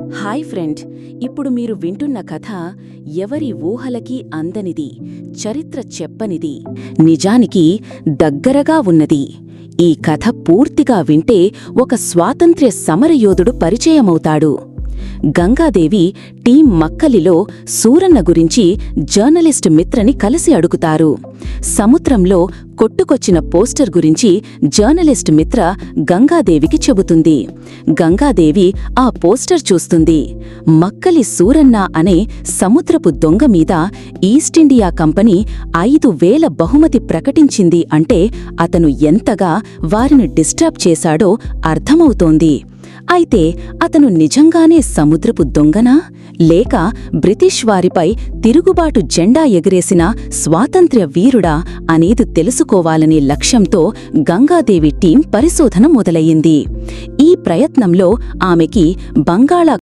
Hi friend ఇప్పుడు మీరు వింటున్న కథ ఎవరి ఊహలకి అందనిది చరిత్ర చెప్పనిది నిజానికి దగ్గరగా ఉన్నది. ఈ కథ పూర్తిగా వింటే ఒక స్వాతంత్ర్య సమరయోధుడు పరిచయమవుతాడు. గంగాదేవి టీం మక్కలిలో సూరన్న గురించి జర్నలిస్ట్ మిత్రని కలిసి అడుగుతారు. సముద్రంలో కొట్టుకొచ్చిన పోస్టర్ గురించి జర్నలిస్ట్ మిత్ర గంగాదేవికి చెబుతుంది. గంగాదేవి ఆ పోస్టర్ చూస్తుంది. మక్కలి సూరన్న అనే సముద్రపు దొంగ మీద ఈస్టిండియా కంపెనీ ఐదు వేల బహుమతి ప్రకటించింది అంటే అతను ఎంతగా వారిని డిస్టర్బ్ చేశాడో అర్థమవుతోంది. అయితే అతను నిజంగానే సముద్రపు దొంగనా? లేక బ్రిటిష్ వారిపై తిరుగుబాటు జెండా ఎగిరేసిన స్వాతంత్ర్య వీరుడా అనేది తెలుసుకోవాలనే లక్ష్యంతో గంగాదేవి టీం పరిశోధన మొదలయ్యింది. ఈ ప్రయత్నంలో ఆమెకి బంగాళా